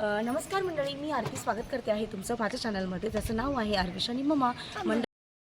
नमस्कार मंडळी मी आरती स्वागत करते आहे तुमचं माझ्या चॅनलमध्ये ज्याचं नाव आहे आरविश आणि ममा मंडळ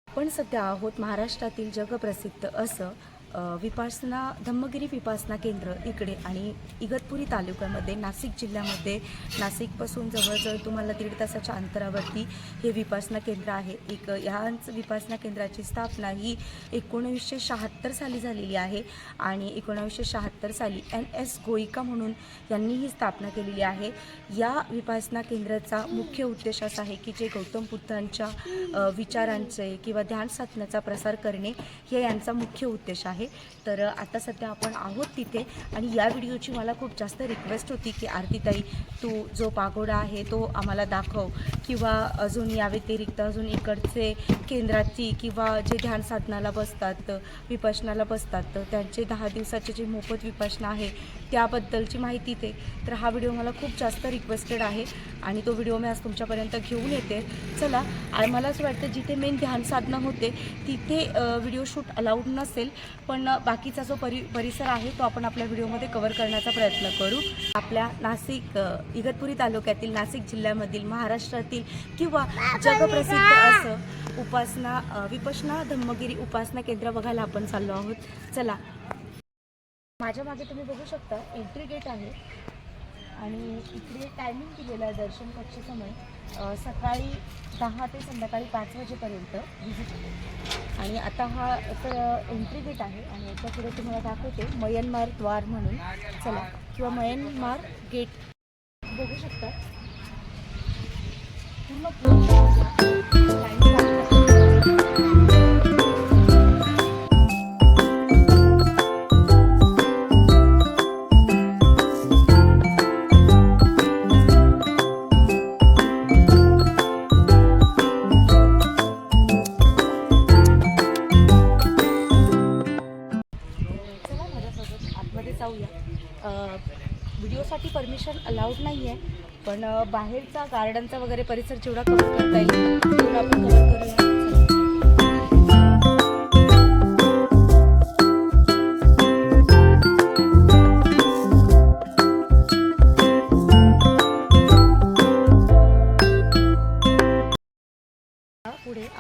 आपण सध्या आहोत महाराष्ट्रातील जगप्रसिद्ध असं विपासना धम्मगिरी विपासना केंद्र इकडे आणि इगतपुरी तालुक्यामध्ये नाशिक जिल्ह्यामध्ये नाशिकपासून जवळजवळ तुम्हाला दीड तासाच्या अंतरावरती हे विपासना केंद्र आहे. एक ह्याच विपासना केंद्राची स्थापना ही एकोणीसशे शहात्तर साली झालेली आहे आणि एकोणावीसशे शहात्तर साली एन एस गोईका म्हणून यांनी ही स्थापना केलेली आहे. या विपासना केंद्राचा मुख्य उद्देश असा आहे की जे गौतम बुद्धांच्या विचारांचे किंवा ध्यान साधण्याचा प्रसार करणे हे यांचा मुख्य उद्देश आहे. आहे. तर आता सध्या आपण आहोत तिथे आणि या व्हिडिओची मला खूप जास्त रिक्वेस्ट होती की आरतीताई तू जो पागोडा आहे तो आम्हाला दाखव. किंवा अजून या व्यतिरिक्त अजून इकडचे केंद्राची किंवा जे ध्यान साधनाला बसतात विपशनाला बसतात तर त्यांचे दहा दिवसाचे जे मोफत विपशना आहे त्याबद्दलची माहिती ते तर हा व्हिडिओ मला खूप जास्त रिक्वेस्टेड आहे आणि तो व्हिडिओ मी आज तुमच्यापर्यंत घेऊन येते. चला मला असं वाटतं जिथे मेन ध्यान साधना होते तिथे व्हिडिओ शूट अलाउड नसेल पण बाकीचा जो परि परिसर आहे तो आपण आपल्या व्हिडिओमध्ये कव्हर करण्याचा प्रयत्न करू. आपल्या नाशिक इगतपुरी तालुक्यातील नाशिक जिल्ह्यामधील महाराष्ट्रातील किंवा जगप्रसिद्ध असं उपासना विपसना धम्मगिरी उपासना केंद्र बघायला आपण चाललो आहोत. चला. माझ्या मागे तुम्ही बघू शकता एंट्री गेट आहे. आणि इकडे टायमिंग दिलेला आहे दर्शन कक्ष समय सकाळी दहा ते संध्याकाळी पाच वाजेपर्यंत व्हिजिट आणि आता हा तर एंट्री गेट आहे आणि याच्यापुढे तुम्हाला दाखवते मयनमार द्वार म्हणून. चला किंवा मयनमार गेट बघू शकता. पूर्ण जाऊया. व्हिडिओसाठी परमिशन अलाउड नाही आहे पण बाहेरचा गार्डनचा वगैरे परिसर जेवढा कव्हर करता येईल तेवढा आपण कव्हर करूया.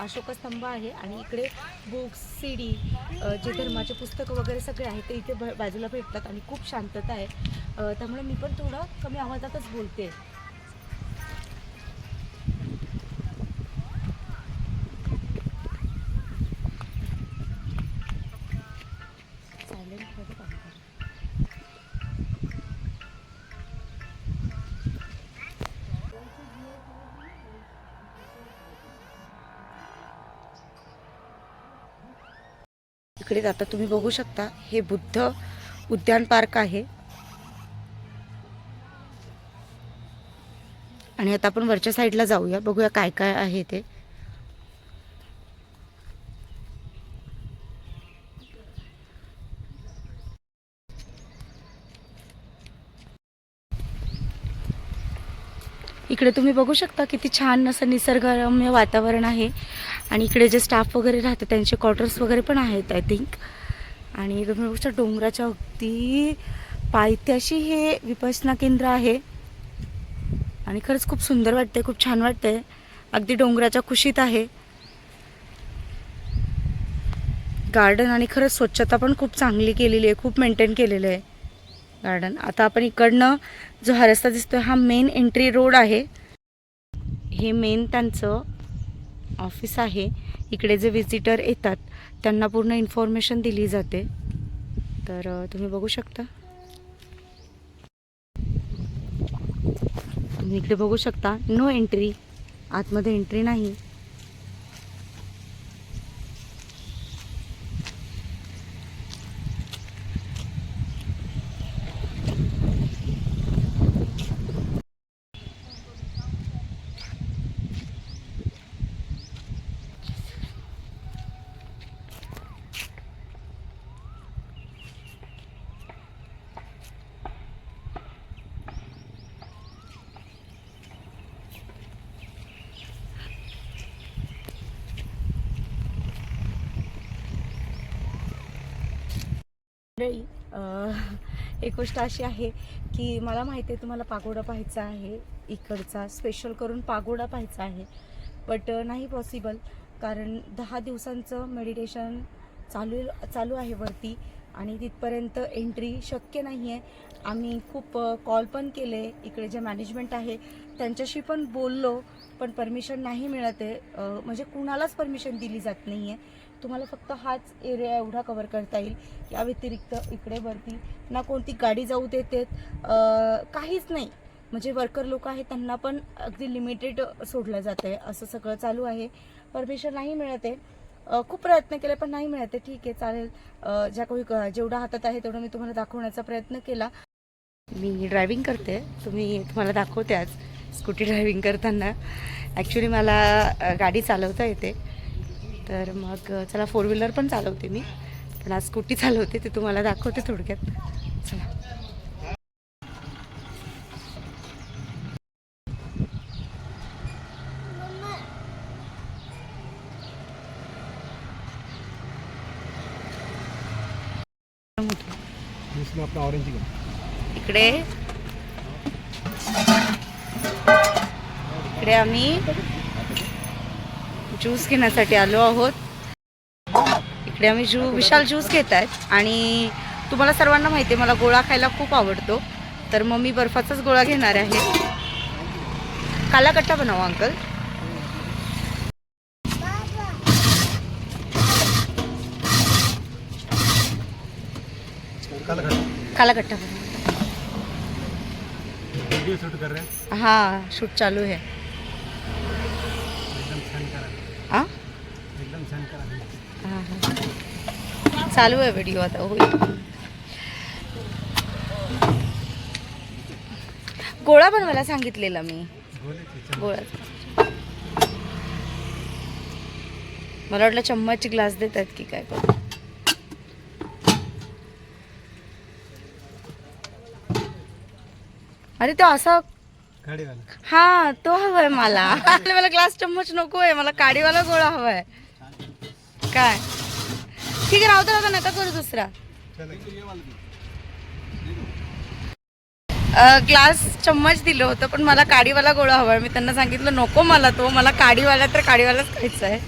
अशोकस्तंभ आहे आणि इकडे बुक्स सी डी जे धर्माचे पुस्तकं वगैरे सगळे आहेत ते इथे ब- बाजूला भेटतात आणि खूप शांतता आहे. त्यामुळे मी पण थोडं कमी आवाजातच बोलते. इकडे आता तुम्ही बघू शकता. हे बुद्ध उद्यान पार्क आहे. आणि आता आपण वरच्या साईडला जाऊया. बघूया काय काय आहे ते. इकडे तुम्ही बघू शकता किती छान असं निसर्गरम्य वातावरण आहे. आणि इकडे जे स्टाफ वगैरे राहते त्यांचे क्वार्टर्स वगैरे पण आहेत आय थिंक आणि तुम्ही बघू शकता डोंगराच्या अगदी पायथ्याशी हे विपसना केंद्र आहे. आणि खरंच खूप सुंदर वाटतंय खूप छान वाटतंय. अगदी डोंगराच्या कुशीत आहे. गार्डन आणि खरंच स्वच्छता पण खूप चांगली केलेली आहे खूप मेंटेन केलेलं आहे. गार्डन. आता आपण इकडनं जो हा रस्ता दिसतोय हा मेन एंट्री रोड आहे. हे मेन त्यांचं ऑफिस आहे. इकडे जे व्हिजिटर येतात त्यांना पूर्ण इन्फॉर्मेशन दिली जाते. तर तुम्ही बघू शकता. तुम्ही इकडे बघू शकता नो एंट्री आतमध्ये एंट्री नाही. एक गोष्ट अशी आहे की मला माहिती आहे तुम्हाला पागोडा पाहायचा आहे इकडचा स्पेशल करून पागोडा पाहायचा आहे. बट नाही पॉसिबल कारण दहा दिवसांचं मेडिटेशन चालू चालू आहे वरती आणि तिथपर्यंत एंट्री शक्य नाही आहे आम्ही खूप कॉल पण केले. इकडे जे मॅनेजमेंट आहे त्यांच्याशी पण बोललो पण परमिशन नाही मिळत आहे. म्हणजे कुणालाच परमिशन दिली जात नाही आहे तुम्हाला फक्त हाच एरिया एवढा कवर करता येईल. या व्यतिरिक्त इकडे वरती ना कोणती गाडी जाऊ देते काहीच नाही. म्हणजे वर्कर लोक आहेत त्यांना पण अगदी लिमिटेड सोडलं जात आहे असं सगळं चालू आहे. परमिशन नाही मिळत आहे. खूप प्रयत्न केले पण नाही मिळत आहे. ठीक आहे चालेल. ज्या कोणी जेवढा हातात आहे तेवढं मी तुम्हाला दाखवण्याचा प्रयत्न केला. मी ड्रायव्हिंग करते. तुम्ही तुम्हाला दाखवते आज स्कूटी ड्रायव्हिंग करताना. ॲक्च्युली मला गाडी चालवता येते. तर मग चला फोर व्हीलर पण चालवते मी. पण आज स्कूटी चालवते ते तुम्हाला दाखवते थोडक्यात. चला. इकडे. इकडे आम्ही ज्यूस घेण्यासाठी आलो आहोत. इकडे आम्ही ज्यू विशाल ज्यूस घेत आहेत. आणि तुम्हाला सर्वांना माहिती आहे मला गोळा खायला खूप आवडतो. तर मग मी बर्फाचाच गोळा घेणार आहे. काला कट्टा बनवा अंकल. कल काला कट्टा बनवा. वीडियो शूट कर रहे हैं? हाँ शूट चालू है एकदम छान करा. आ? हां हां. चालू आहे व्हिडिओ आता होईल. गोळा बनवायला सांगितलेला मी. गोळा. मला वाटलं चम्मच ग्लास देतात की काय अरे तो असा हा तो हवाय मला. मला ग्लास चम्मच नको आहे मला काडीवाला गोळा हवाय. काय? ठीक आहे राहू दे राहू दे, नका करू दुसरा. ग्लास चम्मच दिलं होतं पण मला काडीवाला गोळा हवाय. मी त्यांना सांगितलं नको मला तो मला काडीवाला तर काडीवालाच खायचा आहे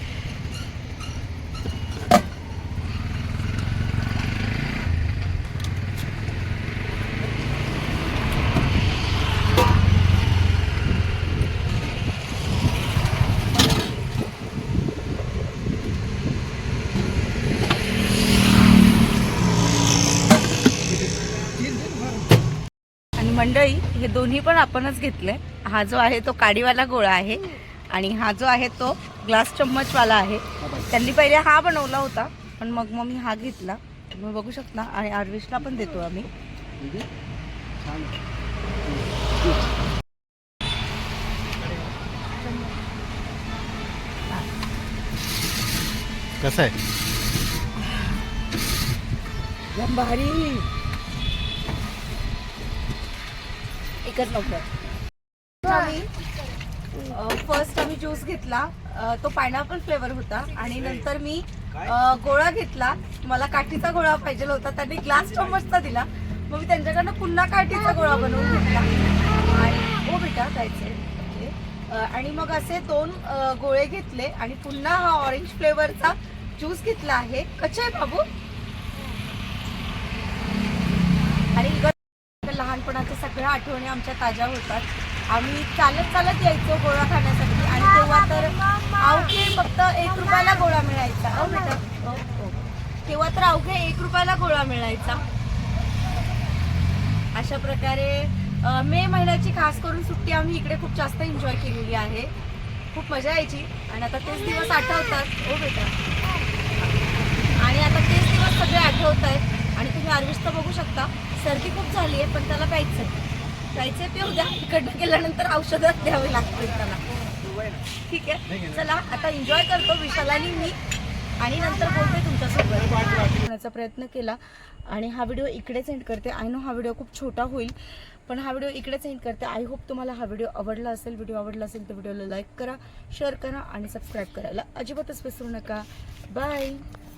आणि मंडळी हे दोन्ही पण आपणच घेतले हा जो आहे तो काडीवाला गोळा आहे आणि हा जो आहे तो ग्लास चम्मचवाला आहे. त्यांनी पहिले हा बनवला होता पण मग मग मी हा घेतला. तुम्ही बघू शकता आणि आर्विशला पण देतो आम्ही. कसं आहे? भारी एकच आम्ही फर्स्ट आम्ही ज्यूस घेतला. अ, तो पायनॅपल फ्लेवर होता. आणि नंतर मी अ, गोळा घेतला. मला काठीचा गोळा पाहिजे होता. त्यांनी ग्लास चम्मचचा दिला. मग मी त्यांच्याकडनं पुन्हा काठीचा गोळा बनवून घेतला. आणि हो बेटा जायचंय. ओके. अ, आणि मग असे दोन अ, गोळे घेतले. आणि पुन्हा हा ऑरेंज फ्लेवरचा ज्यूस घेतला आहे. कच्चा आहे बाबू? आणि लहानपणाच्या सगळ्या आठवणी आमच्या ताज्या होतात. आम्ही चालत चालत यायचो गोळा खाण्यासाठी आणि तेव्हा तर अवघे फक्त एक रुपयाला गोळा मिळायचा. हो बेटा हो, हो. तेव्हा तर अवघे एक रुपयाला गोळा मिळायचा. अशा प्रकारे मे महिन्याची खास करून सुट्टी आम्ही इकडे खूप जास्त एन्जॉय केलेली आहे. खूप मजा यायची. आणि आता तेच दिवस आठवतात. हो बेटा आणि आता तेच दिवस सगळे आठवत आहेत. आणि तुम्ही आर्विष्ट बघू शकता. सर्दी खूप झाली आहे पण त्याला प्यायचं प्यायचं ते उद्या इकडनं गेल्यानंतर औषधं द्यावी लागतील त्याला. ठीक आहे? चला आता एन्जॉय करतो विशालानी मी. आणि नंतर बोलते तुमच्यासोबत. करण्याचा प्रयत्न केला. आणि हा व्हिडिओ इकडेच एंड करते. आय नो हा व्हिडिओ खूप छोटा होईल पण हा व्हिडिओ इकडेच एंड करते. आय होप तुम्हाला हा व्हिडिओ आवडला असेल. व्हिडिओ आवडला असेल तर व्हिडिओला लाईक करा शेअर करा आणि सबस्क्राईब करायला अजिबातच विसरू नका. बाय